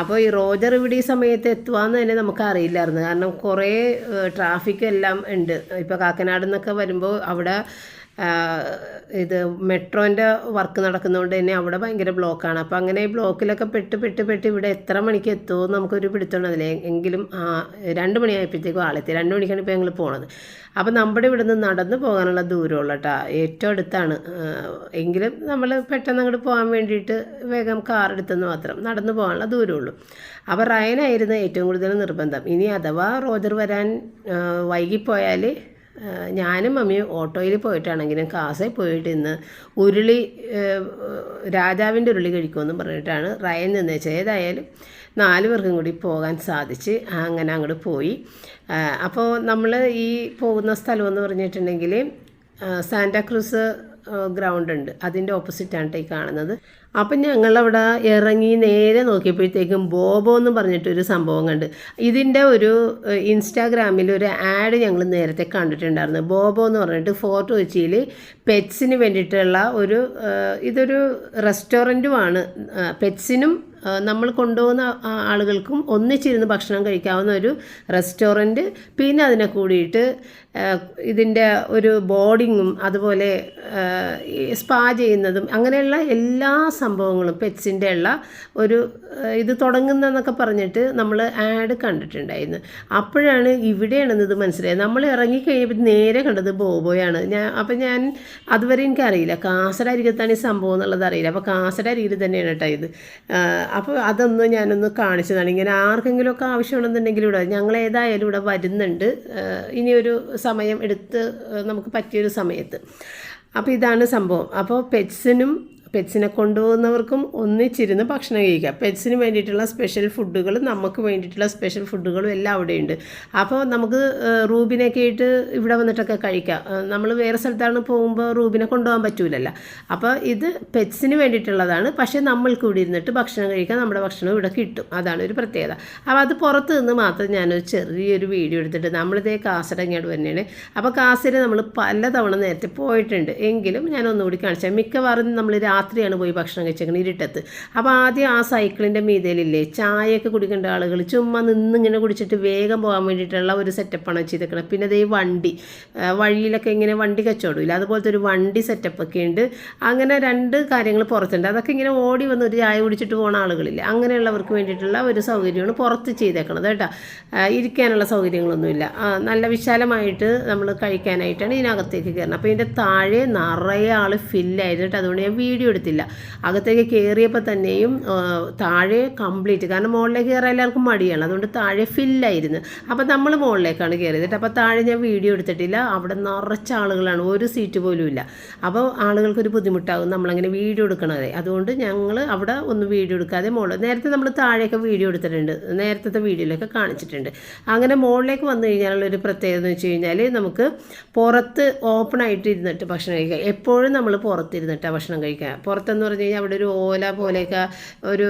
അപ്പോൾ ഈ റോജർ ഇവിടെ ഈ സമയത്ത് എത്തുവാന്ന് തന്നെ നമുക്ക് അറിയില്ലായിരുന്നു. കാരണം കുറേ ട്രാഫിക് എല്ലാം ഉണ്ട്. ഇപ്പോൾ കാക്കനാട് നിന്നൊക്കെ വരുമ്പോൾ അവിടെ ഇത് മെട്രോന്റെ വർക്ക് നടക്കുന്നതുകൊണ്ട് തന്നെ അവിടെ ഭയങ്കര ബ്ലോക്കാണ് അപ്പോൾ അങ്ങനെ ഈ ബ്ലോക്കിലൊക്കെ പെട്ട് പെട്ട് പെട്ട് ഇവിടെ എത്ര മണിക്ക് എത്തുമോ നമുക്കൊരു പിടുത്തമുണ്ടതില്ലേ എങ്കിലും രണ്ട് മണിയായപ്പോഴത്തേക്കും ആളെത്തി രണ്ട് മണിക്കാണ് ഇപ്പോൾ ഞങ്ങൾ പോണത്. അപ്പോൾ നമ്മുടെ ഇവിടെ നിന്ന് നടന്ന് പോകാനുള്ള ദൂരമുള്ള കേട്ടോ ഏറ്റവും അടുത്താണ്. എങ്കിലും നമ്മൾ പെട്ടെന്ന് അങ്ങോട്ട് പോകാൻ വേണ്ടിയിട്ട് വേഗം കാർ എടുത്തെന്ന് മാത്രം നടന്ന് പോകാനുള്ള ദൂരമുള്ളൂ. അപ്പോൾ റയനായിരുന്നു ഏറ്റവും കൂടുതൽ നിർബന്ധം. ഇനി അഥവാ റോജർ വരാൻ വൈകിപ്പോയാൽ ഞാനും മമ്മിയും ഓട്ടോയിൽ പോയിട്ടാണെങ്കിലും കാസയിൽ പോയിട്ട് ഇന്ന് ഉരുളി രാജാവിന്റെ ഉരുളി കഴിക്കുമെന്ന് പറഞ്ഞിട്ടാണ് റയൻ നിന്നേച്ചത് ഏതായാലും നാല് പേർക്കും കൂടി പോകാൻ സാധിച്ച് അങ്ങനെ അങ്ങോട്ട് പോയി. അപ്പോൾ നമ്മൾ ഈ പോകുന്ന സ്ഥലമെന്ന് പറഞ്ഞിട്ടുണ്ടെങ്കിൽ സാന്റാക്രൂസ് ഗ്രൗണ്ട് ഉണ്ട് അതിന്റെ ഓപ്പോസിറ്റാണ് ഈ കാണുന്നത്. അപ്പം ഞങ്ങളവിടെ ഇറങ്ങി നേരെ നോക്കിയപ്പോഴത്തേക്കും ബോബോ എന്ന് പറഞ്ഞിട്ടൊരു സംഭവം കണ്ട്. ഇതിന്റെ ഒരു ഇൻസ്റ്റാഗ്രാമിൽ ഒരു ആഡ് ഞങ്ങൾ നേരത്തെ കണ്ടിട്ടുണ്ടായിരുന്നു. ബോബോ എന്ന് പറഞ്ഞിട്ട് ഫോർട്ട് കൊച്ചിയിൽ പെറ്റ്സിന് വേണ്ടിയിട്ടുള്ള ഒരു ഇതൊരു റെസ്റ്റോറന്റുമാണ് പെറ്റ്സിനും നമ്മൾ കൊണ്ടുപോകുന്ന ആളുകൾക്കും ഒന്നിച്ചിരുന്ന് ഭക്ഷണം കഴിക്കാവുന്ന ഒരു റെസ്റ്റോറന്റ് പിന്നെ അതിനെ കൂടിയിട്ട് ഇതിന്റെ ഒരു ബോർഡിങ്ങും അതുപോലെ സ്പാ ചെയ്യുന്നതും അങ്ങനെയുള്ള എല്ലാ സംഭവങ്ങളും പെറ്റ്സിന്റെ ഉള്ള ഒരു ഇത് തുടങ്ങുന്നതെന്നൊക്കെ പറഞ്ഞിട്ട് നമ്മൾ ആഡ് കണ്ടിട്ടുണ്ടായിരുന്നു. അപ്പോഴാണ് ഇവിടെയാണെന്ന് ഇത് മനസ്സിലായത്. നമ്മൾ ഇറങ്ങിക്കഴിഞ്ഞപ്പോൾ നേരെ കണ്ടത് ബോബോയാണ്. ഞാൻ അപ്പം ഞാൻ അതുവരെ എനിക്കറിയില്ല കാസഡ് അരികത്താണ് ഈ സംഭവം എന്നുള്ളത് അറിയില്ല. അപ്പോൾ കാസഡ് അരികിൽ തന്നെയാണ് കേട്ടോ ഇത്. അപ്പോൾ അതൊന്ന് ഞാനൊന്ന് കാണിച്ചതാണ്. ഇങ്ങനെ ആർക്കെങ്കിലുമൊക്കെ ആവശ്യമുണ്ടെന്നുണ്ടെങ്കിൽ ഇവിടെ ഞങ്ങൾ ഏതായാലും ഇവിടെ വരുന്നുണ്ട്. ഇനിയൊരു സമയം എടുത്ത് നമുക്ക് പറ്റിയൊരു സമയത്ത്. അപ്പോൾ ഇതാണ് സംഭവം. അപ്പോൾ പെറ്റ്സിനും പെറ്റ്സിനെ കൊണ്ടുപോകുന്നവർക്കും ഒന്നിച്ചിരുന്ന് ഭക്ഷണം കഴിക്കാം. പെറ്റ്സിന് വേണ്ടിയിട്ടുള്ള സ്പെഷ്യൽ ഫുഡുകളും നമുക്ക് വേണ്ടിയിട്ടുള്ള സ്പെഷ്യൽ ഫുഡുകളും എല്ലാം അവിടെയുണ്ട്. അപ്പോൾ നമുക്ക് റൂബിനെ റൂബിനൊക്കെ ആയിട്ട് ഇവിടെ വന്നിട്ടൊക്കെ കഴിക്കാം. നമ്മൾ വേറെ സ്ഥലത്താണ് പോകുമ്പോൾ റൂബിനെ കൊണ്ടുപോകാൻ പറ്റൂലല്ലോ. അപ്പോൾ ഇത് പെറ്റ്സിന് വേണ്ടിയിട്ടുള്ളതാണ്. പക്ഷേ നമ്മൾക്ക് ഇവിടെ ഇരുന്നിട്ട് ഭക്ഷണം കഴിക്കാൻ നമ്മുടെ ഭക്ഷണം ഇവിടെ കിട്ടും. അതാണ് ഒരു പ്രത്യേകത. അപ്പോൾ അത് പുറത്ത് നിന്ന് മാത്രം ഞാനൊരു ചെറിയൊരു വീഡിയോ എടുത്തിട്ട് നമ്മളിതേ കാസർഗോഡ് തന്നെയാണ് അപ്പോൾ കാസർഗോഡ് നമ്മൾ പലതവണ നേരത്തെ പോയിട്ടുണ്ട്. എങ്കിലും ഞാൻ ഒന്നുകൂടി കാണിച്ചാൽ മിക്കവാറും നമ്മൾ രാത്രിയാണ് പോയി ഭക്ഷണം കഴിച്ചേക്കുന്നത് ഇരുട്ടത്ത്. അപ്പോൾ ആദ്യം ആ സൈക്കിളിന്റെ മീതയിലില്ലേ ചായയൊക്കെ കുടിക്കേണ്ട ആളുകൾ ചുമ്മാ നിന്നിങ്ങനെ കുടിച്ചിട്ട് വേഗം പോകാൻ വേണ്ടിയിട്ടുള്ള ഒരു സെറ്റപ്പാണ് ചെയ്തേക്കുന്നത് പിന്നെ അതേ വണ്ടി വഴിയിലൊക്കെ ഇങ്ങനെ വണ്ടി കച്ചവടമില്ല. അതുപോലത്തെ ഒരു വണ്ടി സെറ്റപ്പ് ഒക്കെ ഉണ്ട്. അങ്ങനെ രണ്ട് കാര്യങ്ങൾ പുറത്തുണ്ട്. അതൊക്കെ ഇങ്ങനെ ഓടി വന്ന് ഒരു ചായ കുടിച്ചിട്ട് പോകുന്ന ആളുകളില്ല അങ്ങനെയുള്ളവർക്ക് വേണ്ടിയിട്ടുള്ള ഒരു സൗകര്യമാണ് പുറത്ത് ചെയ്തേക്കണത് കേട്ടോ. ഇരിക്കാനുള്ള സൗകര്യങ്ങളൊന്നുമില്ല. നല്ല വിശാലമായിട്ട് നമ്മൾ കഴിക്കാനായിട്ടാണ് ഇതിനകത്തേക്ക് കയറുന്നത് അപ്പോൾ ഇതിന്റെ താഴെ നിറയെ ആൾ ഫില്ലായിരുന്നു കേട്ടോ. അതുകൊണ്ട് ഞാൻ വീഡിയോ എടുത്തില്ല. അകത്തേക്ക് കയറിയപ്പോൾ തന്നെയും താഴെ കംപ്ലീറ്റ് കാരണം മുകളിലേക്ക് കയറാൻ എല്ലാവർക്കും മടിയാണ്. അതുകൊണ്ട് താഴെ ഫില്ലായിരുന്നു അപ്പോൾ നമ്മൾ മുകളിലേക്കാണ് കയറിയത് അപ്പോൾ താഴെ ഞാൻ വീഡിയോ എടുത്തിട്ടില്ല. അവിടെ നിറച്ച ആളുകളാണ്. ഒരു സീറ്റ് പോലും ഇല്ല. അപ്പോൾ ആളുകൾക്കൊരു ബുദ്ധിമുട്ടാകും. നമ്മളങ്ങനെ വീഡിയോ എടുക്കണത്. അതുകൊണ്ട് ഞങ്ങൾ അവിടെ ഒന്ന് വീഡിയോ എടുക്കാതെ മുകളിൽ നേരത്തെ നമ്മൾ താഴെയൊക്കെ വീഡിയോ എടുത്തിട്ടുണ്ട്. നേരത്തെ വീഡിയോയിലൊക്കെ കാണിച്ചിട്ടുണ്ട്. അങ്ങനെ മുകളിലേക്ക് വന്നു കഴിഞ്ഞാലുള്ള ഒരു പ്രത്യേകത എന്ന് വെച്ച് കഴിഞ്ഞാൽ നമുക്ക് പുറത്ത് ഓപ്പൺ ആയിട്ട് ഇരുന്നിട്ട് ഭക്ഷണം കഴിക്കാം. എപ്പോഴും നമ്മൾ പുറത്തിരുന്നിട്ടാണ് ഭക്ഷണം കഴിക്കുക. പുറത്തെന്ന് പറഞ്ഞു കഴിഞ്ഞാൽ അവിടെ ഒരു ഓല പോലെയൊക്കെ ഒരു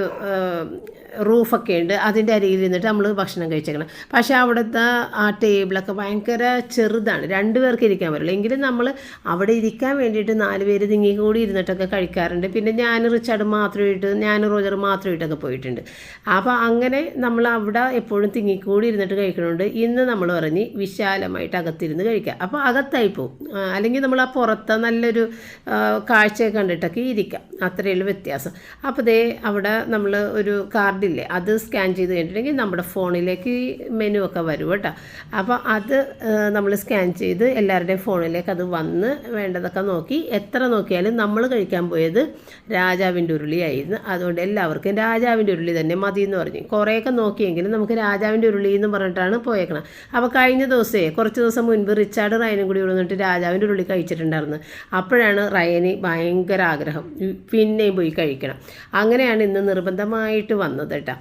റൂഫൊക്കെ ഉണ്ട്. അതിന്റെ അരികിൽ ഇരുന്നിട്ട് നമ്മൾ ഭക്ഷണം കഴിച്ചേക്കണം. പക്ഷേ അവിടുത്തെ ആ ടേബിളൊക്കെ ഭയങ്കര ചെറുതാണ്. രണ്ട് പേർക്ക് ഇരിക്കാൻ പറ്റുള്ളൂ. എങ്കിലും നമ്മൾ അവിടെ ഇരിക്കാൻ വേണ്ടിയിട്ട് നാല് പേര് തിങ്ങി കൂടി ഇരുന്നിട്ടൊക്കെ കഴിക്കാറുണ്ട്. പിന്നെ ഞാൻ റിച്ചാർഡ് മാത്രമായിട്ട് ഞാൻ റോജർ മാത്രമായിട്ടൊക്കെ പോയിട്ടുണ്ട്. അപ്പോൾ അങ്ങനെ നമ്മൾ അവിടെ എപ്പോഴും തിങ്ങിക്കൂടി ഇരുന്നിട്ട് കഴിക്കണോണ്ട്. ഇന്ന് നമ്മൾ പറഞ്ഞ് വിശാലമായിട്ട് അകത്തിരുന്ന് കഴിക്കുക അപ്പോൾ അകത്തായി പോകും അല്ലെങ്കിൽ നമ്മൾ ആ പുറത്തെ നല്ലൊരു കാഴ്ചയൊക്കെ കണ്ടിട്ടൊക്കെ ഇരിക്കാം. അത്രയുള്ള വ്യത്യാസം. അപ്പോൾ ദേ അവിടെ നമ്മൾ ഒരു കാർഡില്ലേ അത് സ്കാൻ ചെയ്ത് കഴിഞ്ഞിട്ടുണ്ടെങ്കിൽ നമ്മുടെ ഫോണിലേക്ക് മെനു ഒക്കെ വരും കേട്ടോ. അപ്പോൾ അത് നമ്മൾ സ്കാൻ ചെയ്ത് എല്ലാവരുടെയും ഫോണിലേക്ക് അത് വന്ന് വേണ്ടതൊക്കെ നോക്കി എത്ര നോക്കിയാലും നമ്മൾ കഴിക്കാൻ പോയത് രാജാവിന്റെ ഉരുളിയായിരുന്നു. അതുകൊണ്ട് എല്ലാവർക്കും രാജാവിന്റെ ഉരുളി തന്നെ മതി എന്ന് പറഞ്ഞു. കുറേയൊക്കെ നോക്കിയെങ്കിലും നമുക്ക് രാജാവിന്റെ ഉരുളി എന്ന് പറഞ്ഞിട്ടാണ് പോയേക്കണം. അപ്പോൾ കഴിഞ്ഞ ദിവസമേ കുറച്ച് ദിവസം മുൻപ് റിച്ചാർഡ് റയനും കൂടി വന്നിട്ട് രാജാവിന്റെ ഉരുളി കഴിച്ചിട്ടുണ്ടായിരുന്നു. അപ്പോഴാണ് റയന് ഭയങ്കര ആഗ്രഹം. പിന്നെയും പോയി കഴിക്കണം. അങ്ങനെയാണ് ഇന്ന് നിർബന്ധമായിട്ട് വന്നത്. കേട്ടോ.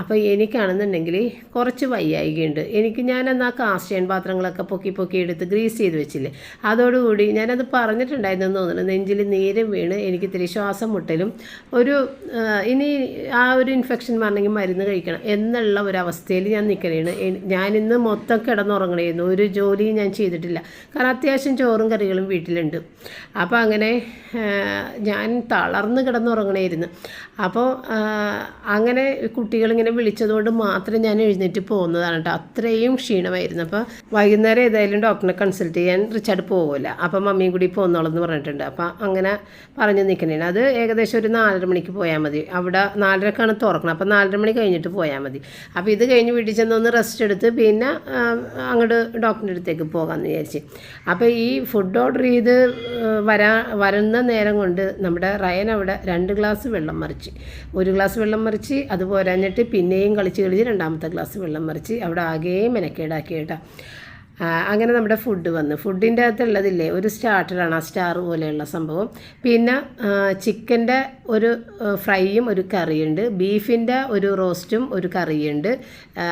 അപ്പോൾ എനിക്കാണെന്നുണ്ടെങ്കിൽ കുറച്ച് വയ്യായികയുണ്ട്. എനിക്ക് ആ കാസ്റ്റേൺ പാത്രങ്ങളൊക്കെ പൊക്കി പൊക്കി എടുത്ത് ഗ്രീസ് ചെയ്ത് വെച്ചില്ലേ? അതോടുകൂടി ഞാനത് പറഞ്ഞിട്ടുണ്ടായിരുന്നു തോന്നുന്നു. നെഞ്ചിൽ നീരും വീണ് എനിക്ക് ഇത്തിരി ശ്വാസം മുട്ടലും ഒരു ഇനി ആ ഒരു ഇൻഫെക്ഷൻ വരണമെങ്കിൽ മരുന്ന് കഴിക്കണം എന്നുള്ള ഒരു ഞാൻ നിൽക്കണേണ് ഞാനിന്ന് മൊത്തം കിടന്നുറങ്ങണമായിരുന്നു ഒരു ജോലിയും ഞാൻ ചെയ്തിട്ടില്ല. കാരണം അത്യാവശ്യം ചോറും കറികളും വീട്ടിലുണ്ട്. അപ്പോൾ അങ്ങനെ ഞാൻ തളർന്ന് കിടന്നുറങ്ങണമായിരുന്നു അപ്പോൾ അങ്ങനെ കുട്ടികളിങ്ങനെ വിളിച്ചതുകൊണ്ട് മാത്രം ഞാൻ എഴുന്നേറ്റ് പോകുന്നതാണ് കേട്ടോ. അത്രയും ക്ഷീണമായിരുന്നു. അപ്പോൾ വൈകുന്നേരം ഏതായാലും ഡോക്ടറിനെ കൺസൾട്ട് ചെയ്യാൻ റിച്ചാർഡ് പോകില്ല അപ്പം മമ്മിയും കൂടി പോകുന്നോളെന്ന് പറഞ്ഞിട്ടുണ്ട്. അപ്പം അങ്ങനെ പറഞ്ഞു നിൽക്കണേ അത് ഏകദേശം ഒരു നാലര മണിക്ക് പോയാൽ മതി. അവിടെ നാലരക്കാണ് തുറക്കണം അപ്പം നാലര മണി കഴിഞ്ഞിട്ട് പോയാൽ മതി. അപ്പോൾ ഇത് കഴിഞ്ഞ് വീട്ടിൽ ചെന്ന് ഒന്ന് റെസ്റ്റ് എടുത്ത് പിന്നെ അങ്ങോട്ട് ഡോക്ടറിന്റെ അടുത്തേക്ക് പോകാമെന്ന് വിചാരിച്ച്. അപ്പോൾ ഈ ഫുഡ് ഓർഡർ ചെയ്ത് വരാ വരുന്ന നേരം കൊണ്ട് നമ്മുടെ റയൻ അവിടെ രണ്ട് ഗ്ലാസ് വെള്ളം മറിച്ച്. ഒരു ഗ്ലാസ് വെള്ളം മറിച്ച് അത് പോരാഞ്ഞിട്ട് പിന്നെയും കളിച്ച് കളിച്ച് രണ്ടാമത്തെ ഗ്ലാസ് വെള്ളം മറിച്ച് അവിടെ ആകെ മെനക്കേടാക്കി കേട്ടോ അങ്ങനെ നമ്മുടെ ഫുഡ് വന്ന്. ഫുഡിന്റെ അകത്തുള്ളതില്ലേ ഒരു സ്റ്റാർട്ടറാണ് ആ സ്റ്റാർ പോലെയുള്ള സംഭവം. പിന്നെ ചിക്കന്റെ ഒരു ഫ്രൈയും ഒരു കറിയുണ്ട്. ബീഫിന്റെ ഒരു റോസ്റ്റും ഒരു കറിയുണ്ട്.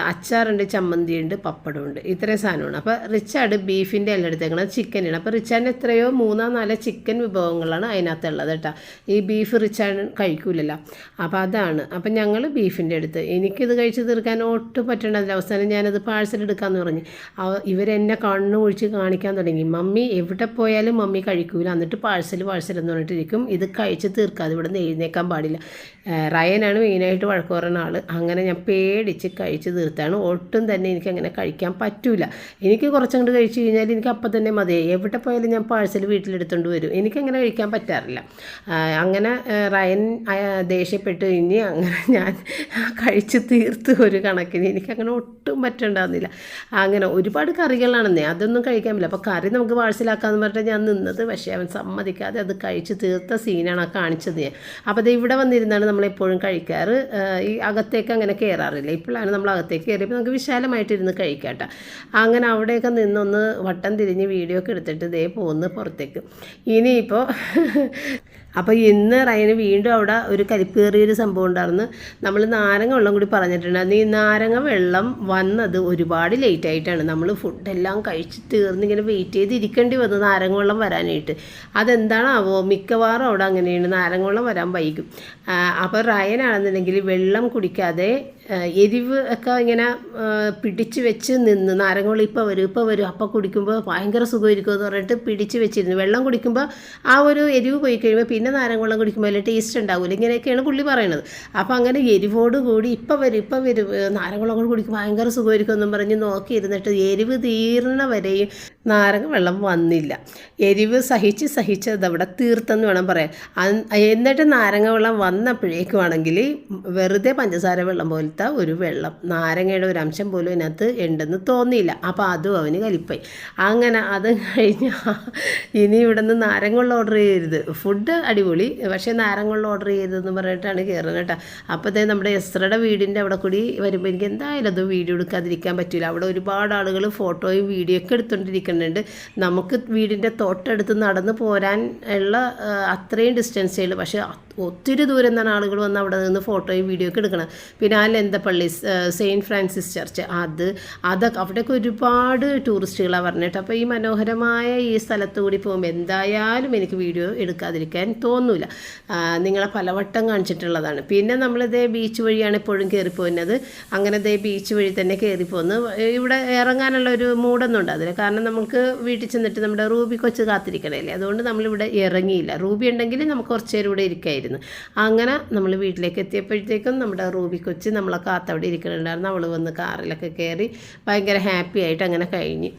അച്ചാറുണ്ട് ചമ്മന്തിയുണ്ട് പപ്പടമുണ്ട് ഇത്രയും സാധനമാണ്. അപ്പോൾ റിച്ചാർഡ് ബീഫിന്റെ എല്ലാം എടുത്തേക്കണം ചിക്കനാണ് അപ്പോൾ റിച്ചാർഡിന് എത്രയോ മൂന്നോ നാലോ ചിക്കൻ വിഭവങ്ങളാണ് അതിനകത്തുള്ളത് കേട്ടോ. ഈ ബീഫ് റിച്ചാർഡ് കഴിക്കൂലല്ലോ. അപ്പോൾ അതാണ്. അപ്പം ഞങ്ങൾ ബീഫിന്റെ അടുത്ത് എനിക്കിത് കഴിച്ച് തീർക്കാൻ ഒട്ടും പറ്റണതില്ല അവസാനം ഞാനത് പാഴ്സൽ എടുക്കാമെന്ന് പറഞ്ഞു. അവ- ഇവരെന്നെ കണ്ണു ഒഴിച്ച് കാണിക്കാൻ തുടങ്ങി. മമ്മി എവിടെ പോയാലും മമ്മി കഴിക്കൂല. എന്നിട്ട് പാഴ്സൽ പാഴ്സൽ എന്ന് പറഞ്ഞിട്ടിരിക്കും ഇത് കഴിച്ച് തീർക്കാതെ ഇവിടെ നിന്ന് എഴുന്നേക്കാൻ പാടില്ല. റയനാണ് മെയിനായിട്ട് വഴക്ക് പറയുന്ന ആൾ അങ്ങനെ ഞാൻ പേടിച്ച് കഴിച്ച് തീർത്താണ്. ഒട്ടും തന്നെ എനിക്ക് അങ്ങനെ കഴിക്കാൻ പറ്റൂല. എനിക്ക് കുറച്ചങ്ങോട്ട് കഴിച്ചു കഴിഞ്ഞാൽ എനിക്ക് അപ്പം തന്നെ മതിയായി എവിടെ പോയാലും ഞാൻ പാഴ്സൽ വീട്ടിലെടുത്തുകൊണ്ട് വരും. എനിക്കങ്ങനെ കഴിക്കാൻ പറ്റാറില്ല. അങ്ങനെ റയൻ ദേഷ്യപ്പെട്ട് ഇനി അങ്ങനെ ഞാൻ കഴിച്ച് തീർത്ത് ഒരു കണക്കിന് എനിക്കങ്ങനെ ഒട്ടും പറ്റുണ്ടാകുന്നില്ല അങ്ങനെ ഒരുപാട് കറികളാണെന്നേ അതൊന്നും കഴിക്കാൻ പറ്റില്ല. അപ്പോൾ കറി നമുക്ക് പാഴ്സലാക്കാമെന്ന് പറഞ്ഞിട്ട് ഞാൻ നിന്നത് പക്ഷേ അവൻ സമ്മതിക്കാതെ അത് കഴിച്ച് തീർത്ത സീനാണ് ആ കാണിച്ചത്. അപ്പോൾ അത് ഇവിടെ വന്നിരുന്നാണ് നമ്മളെപ്പോഴും കഴിക്കാറ്. ഈ അകത്തേക്ക് അങ്ങനെ കയറാറില്ല ഇപ്പോഴാണ് നമ്മൾ അകത്തേക്ക് കയറിയപ്പോൾ നമുക്ക് വിശാലമായിട്ടിരുന്ന് കഴിക്കാം കേട്ടോ. അങ്ങനെ അവിടെയൊക്കെ നിന്നൊന്ന് വട്ടം തിരിഞ്ഞ് വീഡിയോ ഒക്കെ എടുത്തിട്ട് ഇതേ പോകുന്നു പുറത്തേക്ക്. ഇനിയിപ്പോൾ അപ്പോൾ ഇന്ന് റയന് വീണ്ടും അവിടെ ഒരു കരിപ്പേറിയൊരു സംഭവം ഉണ്ടായിരുന്നു. നമ്മൾ നാരങ്ങ വെള്ളം കൂടി പറഞ്ഞിട്ടുണ്ടായിരുന്നു ഈ നാരങ്ങ വെള്ളം വന്നത് ഒരുപാട് ലേറ്റ് ആയിട്ടാണ്. നമ്മൾ ഫുഡെല്ലാം കഴിച്ച് തീർന്നിങ്ങനെ വെയിറ്റ് ചെയ്ത് ഇരിക്കേണ്ടി വന്നു നാരങ്ങ വെള്ളം വരാനായിട്ട്. അതെന്താണാവോ? മിക്കവാറും അവിടെ അങ്ങനെയാണ്. നാരങ്ങ വെള്ളം വരാൻ വൈകും. അപ്പോൾ റയനാണെന്നുണ്ടെങ്കിൽ വെള്ളം കുടിക്കാതെ എരിവ് ഒക്കെ ഇങ്ങനെ പിടിച്ചു വെച്ച് നിന്ന് നാരങ്ങോളി ഇപ്പോൾ വരും ഇപ്പോൾ വരും അപ്പം കുടിക്കുമ്പോൾ ഭയങ്കര സുഖമായിരിക്കും എന്ന് പറഞ്ഞിട്ട് പിടിച്ച് വെച്ചിരുന്നു. വെള്ളം കുടിക്കുമ്പോൾ ആ ഒരു എരിവ് പോയി കഴിയുമ്പോൾ പിന്നെ നാരങ്ങ വെള്ളം കുടിക്കുമ്പോൾ അതിൽ ടേസ്റ്റ് ഉണ്ടാവില്ല ഇങ്ങനെയൊക്കെയാണ് പുള്ളി പറയണത്. അപ്പോൾ അങ്ങനെ എരിവോട് കൂടി ഇപ്പം വരും ഇപ്പം വരും. ഏ, നാരങ്ങ വെള്ളം കൂടി കുടിക്കുമ്പോൾ ഭയങ്കര സുഖമായിരിക്കും എന്നും പറഞ്ഞ് നോക്കിയിരുന്നിട്ട് എരിവ് തീർന്ന വരെയും നാരങ്ങ വെള്ളം വന്നില്ല. എരിവ് സഹിച്ച് സഹിച്ച് അതവിടെ തീർത്തെന്ന് വേണം പറയാൻ. എന്നിട്ട് നാരങ്ങ വെള്ളം വന്നപ്പോഴേക്കുവാണെങ്കിൽ വെറുതെ പഞ്ചസാര വെള്ളം പോലത്തെ ഒരു വെള്ളം. നാരങ്ങയുടെ ഒരു അംശം പോലും അതിനകത്ത് ഉണ്ടെന്ന് തോന്നിയില്ല. അപ്പോൾ അതും അവന് കലിപ്പായി. അങ്ങനെ അത് കഴിഞ്ഞ് ഇനി ഇവിടെ നിന്ന് നാരങ്ങുള്ള ഓർഡർ ചെയ്യരുത്. ഫുഡ് അടിപൊളി. പക്ഷേ നാരങ്ങുള്ള ഓർഡർ ചെയ്തതെന്ന് പറഞ്ഞിട്ടാണ് കയറുന്നത് കേട്ടോ. അപ്പോഴത്തേ നമ്മുടെ എസ്രയുടെ വീടിന്റെ അവിടെ കൂടി വരുമ്പോൾ എനിക്ക് എന്തായാലും അത് വീഡിയോ എടുക്കാതിരിക്കാൻ പറ്റില്ല അവിടെ ഒരുപാട് ആളുകൾ ഫോട്ടോയും വീഡിയോ ഒക്കെ എടുത്തുകൊണ്ടിരിക്കുന്നുണ്ട് നമുക്ക് വീടിന്റെ തൊട്ടടുത്ത് നടന്ന് പോരാൻ ഉള്ള അത്രയും ഡിസ്റ്റൻസേ ഉള്ളൂ. പക്ഷേ ഒത്തിരി ദൂരം നിന്നാണ് ആളുകൾ വന്ന് അവിടെ നിന്ന് ഫോട്ടോയും വീഡിയോ ഒക്കെ എടുക്കണം പിന്നെ ആ ലെന്തപ്പള്ളി സെയിന്റ് ഫ്രാൻസിസ് ചർച്ച്. അത് അതൊക്കെ അവിടെയൊക്കെ ഒരുപാട് ടൂറിസ്റ്റുകളാണ് പറഞ്ഞിട്ട്. അപ്പോൾ ഈ മനോഹരമായ ഈ സ്ഥലത്ത് കൂടി പോകുമ്പോൾ എന്തായാലും എനിക്ക് വീഡിയോ എടുക്കാതിരിക്കാൻ തോന്നില്ല നിങ്ങളെ പലവട്ടം കാണിച്ചിട്ടുള്ളതാണ്. പിന്നെ നമ്മളിതേ ബീച്ച് വഴിയാണ് എപ്പോഴും കയറിപ്പോകുന്നത് അങ്ങനെ ഇതേ ബീച്ച് വഴി തന്നെ കയറിപ്പോന്ന് ഇവിടെ ഇറങ്ങാനുള്ള ഒരു മൂടൊന്നും ഉണ്ടാകുന്നില്ല കാരണം നമുക്ക് വീട്ടിൽ ചെന്നിട്ട് നമ്മുടെ റൂബി കൊച്ച് കാത്തിരിക്കണമല്ലേ അതുകൊണ്ട് നമ്മളിവിടെ ഇറങ്ങിയില്ല. റൂബി ഉണ്ടെങ്കിൽ നമുക്ക് കുറച്ച് ഇവിടെ ഇരിക്കായിരുന്നു. അങ്ങനെ നമ്മൾ വീട്ടിലേക്ക് എത്തിയപ്പോഴത്തേക്കും നമ്മുടെ റൂബി കൊച്ച് നമ്മളെ കാത്തവിടെ ഇരിക്കുന്നുണ്ടായിരുന്നു അവൾ വന്ന് കാറിലൊക്കെ കയറി ഭയങ്കര ഹാപ്പി ആയിട്ട് അങ്ങനെ കഴിഞ്ഞ്.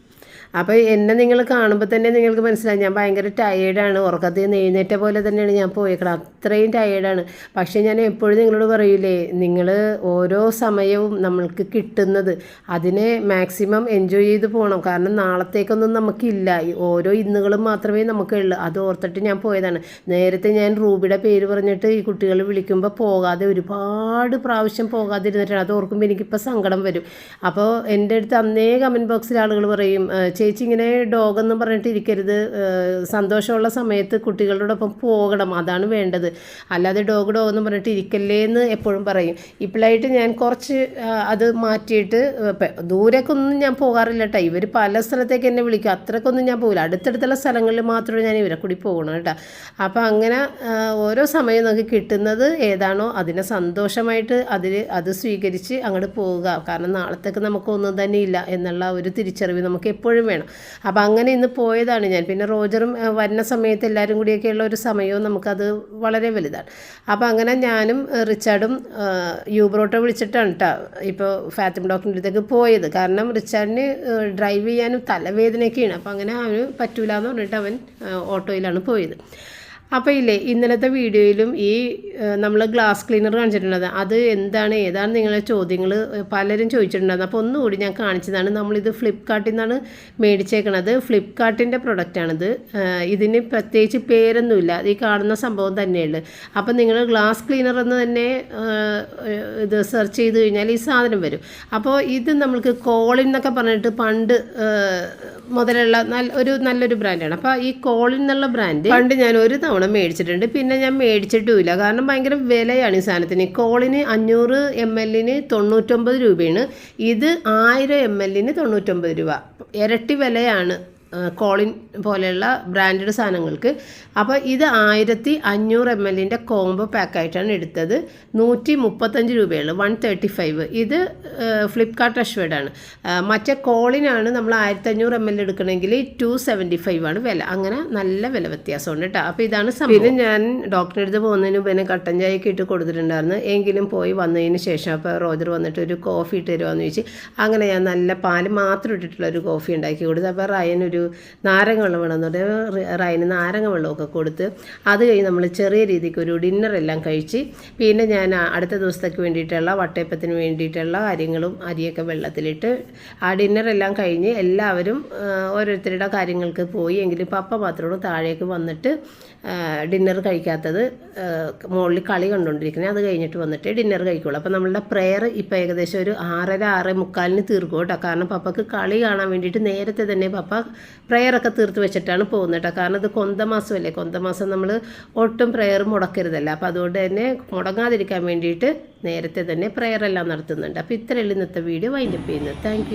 അപ്പോൾ എന്നെ നിങ്ങൾ കാണുമ്പോൾ തന്നെ നിങ്ങൾക്ക് മനസ്സിലായി ഞാൻ ഭയങ്കര ടയേർഡാണ് ഉറക്കത്തിൽ നിന്ന് എഴുന്നേറ്റ പോലെ തന്നെയാണ് ഞാൻ പോയേക്കണം അത്രയും ടയേർഡാണ് പക്ഷേ ഞാൻ എപ്പോഴും നിങ്ങളോട് പറയൂലേ നിങ്ങൾ ഓരോ സമയവും നമ്മൾക്ക് കിട്ടുന്നത് അതിനെ മാക്സിമം എൻജോയ് ചെയ്ത് പോകണം കാരണം നാളത്തേക്കൊന്നും നമുക്കില്ല. ഓരോ ഇന്നുകളും മാത്രമേ നമുക്കുള്ളൂ. അത് ഓർത്തിട്ട് ഞാൻ പോയതാണ്. നേരത്തെ ഞാൻ റൂബിയുടെ പേര് പറഞ്ഞിട്ട് ഈ കുട്ടികൾ വിളിക്കുമ്പോൾ പോകാതെ ഒരുപാട് പ്രാവശ്യം പോകാതിരുന്നിട്ടാണ്. അത് ഓർക്കുമ്പോൾ എനിക്കിപ്പോൾ സങ്കടം വരും. അപ്പോൾ എന്റെ അടുത്ത് അന്നേ കമന്റ് ബോക്സിൽ ആളുകൾ പറയും "ആ, ചേച്ചി ഇങ്ങനെ ഡോഗെന്നും പറഞ്ഞിട്ട് ഇരിക്കരുത്. സന്തോഷമുള്ള സമയത്ത് കുട്ടികളോടൊപ്പം പോകണം. അതാണ് വേണ്ടത്. അല്ലാതെ ഡോഗ് ഡോഗ് എന്ന് പറഞ്ഞിട്ട് ഇരിക്കല്ലേ എന്ന് എപ്പോഴും പറയും. ഇപ്പോഴായിട്ട് ഞാൻ കുറച്ച് അത് മാറ്റിയിട്ട് ദൂരേക്കൊന്നും ഞാൻ പോകാറില്ല കേട്ടോ ഇവർ പല സ്ഥലത്തേക്ക് എന്നെ വിളിക്കും. അത്രക്കൊന്നും ഞാൻ പോകില്ല അടുത്തടുത്തുള്ള സ്ഥലങ്ങളിൽ മാത്രമേ ഞാൻ ഇവരെ കൂടി പോകണം കേട്ടോ. അപ്പോൾ അങ്ങനെ ഓരോ സമയം നമുക്ക് കിട്ടുന്നത് ഏതാണോ അതിനെ സന്തോഷമായിട്ട് അതിൽ അത് സ്വീകരിച്ച് അങ്ങോട്ട് പോവുക. കാരണം നാളത്തേക്ക് നമുക്കൊന്നും തന്നെ ഇല്ല എന്നുള്ള ഒരു തിരിച്ചറിവ് നമുക്ക് എപ്പോഴും വേണം. അപ്പോൾ അങ്ങനെ ഇന്ന് പോയതാണ് ഞാൻ. പിന്നെ റോജറും വരുന്ന സമയത്ത് എല്ലാവരും കൂടിയൊക്കെയുള്ള ഒരു സമയവും നമുക്കത് വളരെ വലുതാണ്. അപ്പോൾ അങ്ങനെ ഞാനും റിച്ചാർഡും ആ, യൂബറോട്ടോ വിളിച്ചിട്ടാണ് കേട്ടോ ഇപ്പോൾ ഫാത്തിം ഡോക്ടറിന്റെ അടുത്തേക്ക് പോയത്. കാരണം റിച്ചാർഡിന് ഡ്രൈവ് ചെയ്യാനും തലവേദനയൊക്കെയാണ്. അപ്പോൾ അങ്ങനെ അവന് പറ്റൂല എന്ന് പറഞ്ഞിട്ട് അവൻ ഓട്ടോയിലാണ് പോയത്. അപ്പോൾ ഇല്ലേ ഇന്നലത്തെ വീഡിയോയിലും ഈ നമ്മൾ ഗ്ലാസ് ക്ലീനർ കാണിച്ചിട്ടുള്ളത്. അത് എന്താണ് ഏതാണ് നിങ്ങളെ ചോദ്യങ്ങൾ പലരും ചോദിച്ചിട്ടുണ്ടായിരുന്നു. അപ്പോൾ ഒന്നുകൂടി ഞാൻ കാണിച്ചതാണ്. നമ്മളിത് ഫ്ലിപ്കാർട്ടിൽ നിന്നാണ് മേടിച്ചേക്കണത്. ഫ്ലിപ്കാർട്ടിന്റെ പ്രൊഡക്റ്റാണിത് ഇതിന് പ്രത്യേകിച്ച് പേരൊന്നുമില്ല. ഈ കാണുന്ന സംഭവം തന്നെയുള്ളു അപ്പോൾ നിങ്ങൾ ഗ്ലാസ് ക്ലീനർ എന്ന് തന്നെ ഇത് സെർച്ച് ചെയ്ത് കഴിഞ്ഞാൽ ഈ സാധനം വരും. അപ്പോൾ ഇത് നമ്മൾക്ക് കോളിൻ എന്നൊക്കെ പറഞ്ഞിട്ട് പണ്ട് മുതലുള്ള നല്ല ഒരു നല്ലൊരു ബ്രാൻഡാണ് അപ്പോൾ ഈ കോളിൻ എന്നുള്ള ബ്രാൻഡ് പണ്ട് ഞാൻ ഒരു തവണ മേടിച്ചിട്ടുണ്ട്. പിന്നെ ഞാൻ മേടിച്ചിട്ടുമില്ല. കാരണം ഭയങ്കര വിലയാണ് ഈ സാധനത്തിന്. കോളിന് അഞ്ഞൂറ് എം എല്ലിന് തൊണ്ണൂറ്റൊമ്പത് രൂപയാണ്. ഇത് ആയിരം എം എല്ലിന് തൊണ്ണൂറ്റൊമ്പത് രൂപ. ഇരട്ടി വിലയാണ്. കോളിൻ പോലെയുള്ള ബ്രാൻഡഡ് സാധനങ്ങൾക്ക്. അപ്പോൾ ഇത് ആയിരത്തി അഞ്ഞൂറ് എം എല്ലിന്റെ കോംബോ പാക്കായിട്ടാണ് എടുത്തത്. നൂറ്റി മുപ്പത്തഞ്ച് രൂപയുള്ളൂ. വൺ തേർട്ടി ഫൈവ് ഇത് ഫ്ലിപ്കാർട്ട് അഷ്വേഡാണ് മറ്റേ കോളിനാണ് നമ്മൾ ആയിരത്തി അഞ്ഞൂറ് എം എൽ എടുക്കണമെങ്കിൽ ടു സെവന്റി ഫൈവ് ആണ് വില. അങ്ങനെ നല്ല വില വ്യത്യാസമുണ്ട് കേട്ടോ. അപ്പോൾ ഇതാണ് പിന്നെ ഞാൻ ഡോക്ടറെ അടുത്ത് പോകുന്നതിന് മുമ്പ് എന്നെ കട്ടൻ ചായയൊക്കെ ഇട്ട് കൊടുത്തിട്ടുണ്ടായിരുന്നു. എങ്കിലും പോയി വന്നതിന് ശേഷം അപ്പോൾ റോജർ വന്നിട്ട് ഒരു കോഫി ഇട്ട് തരുമോ എന്ന് ചോദിച്ചു. അങ്ങനെ ഞാൻ നല്ല പാൽ മാത്രം ഇട്ടിട്ടുള്ള ഒരു കോഫി ഉണ്ടാക്കി കൊടുത്തു. അപ്പോൾ റയൻ ഒരു നാരങ്ങ വെള്ളം വേണമെന്ന് പറഞ്ഞാൽ റയന് നാരങ്ങ വെള്ളമൊക്കെ കൊടുത്ത് അത് കഴിഞ്ഞ് നമ്മൾ ചെറിയ രീതിക്ക് ഒരു ഡിന്നറെല്ലാം കഴിച്ച് പിന്നെ ഞാൻ അടുത്ത ദിവസത്തേക്ക് വേണ്ടിയിട്ടുള്ള വട്ടയപ്പത്തിന് വേണ്ടിയിട്ടുള്ള കാര്യങ്ങളും അരിയൊക്കെ വെള്ളത്തിലിട്ട് ആ ഡിന്നറെല്ലാം കഴിഞ്ഞ് എല്ലാവരും ഓരോരുത്തരുടെ കാര്യങ്ങൾക്ക് പോയി എങ്കിലും പപ്പ മാത്രമാണ് താഴേക്ക് വന്നിട്ട് ഡിന്നർ കഴിക്കാത്തത് മുകളിൽ കളി കണ്ടുകൊണ്ടിരിക്കുന്നത്. അത് കഴിഞ്ഞിട്ട് വന്നിട്ട് ഡിന്നർ കഴിക്കുള്ളൂ. അപ്പോൾ നമ്മളുടെ പ്രെയർ ഇപ്പോൾ ഏകദേശം ഒരു ആറര ആറ് മുക്കാലിന് തീർക്കും കേട്ടോ. കാരണം പപ്പക്ക് കളി കാണാൻ വേണ്ടിയിട്ട് നേരത്തെ തന്നെ പപ്പ പ്രെയറൊക്കെ തീർത്ത് വെച്ചിട്ടാണ് പോകുന്നത് കേട്ടോ. കാരണം ഇത് കൊന്തമാസമല്ലേ. കൊന്തമാസം നമ്മൾ ഒട്ടും പ്രെയർ മുടക്കരുതല്ല. അപ്പോൾ അതുകൊണ്ട് തന്നെ മുടങ്ങാതിരിക്കാൻ വേണ്ടിയിട്ട് നേരത്തെ തന്നെ പ്രെയറെല്ലാം നടത്തുന്നുണ്ട്. അപ്പോൾ ഇത്രയുള്ള ഇന്നത്തെ വീഡിയോ വൈൻഡപ്പ് ചെയ്യുന്നത്. താങ്ക്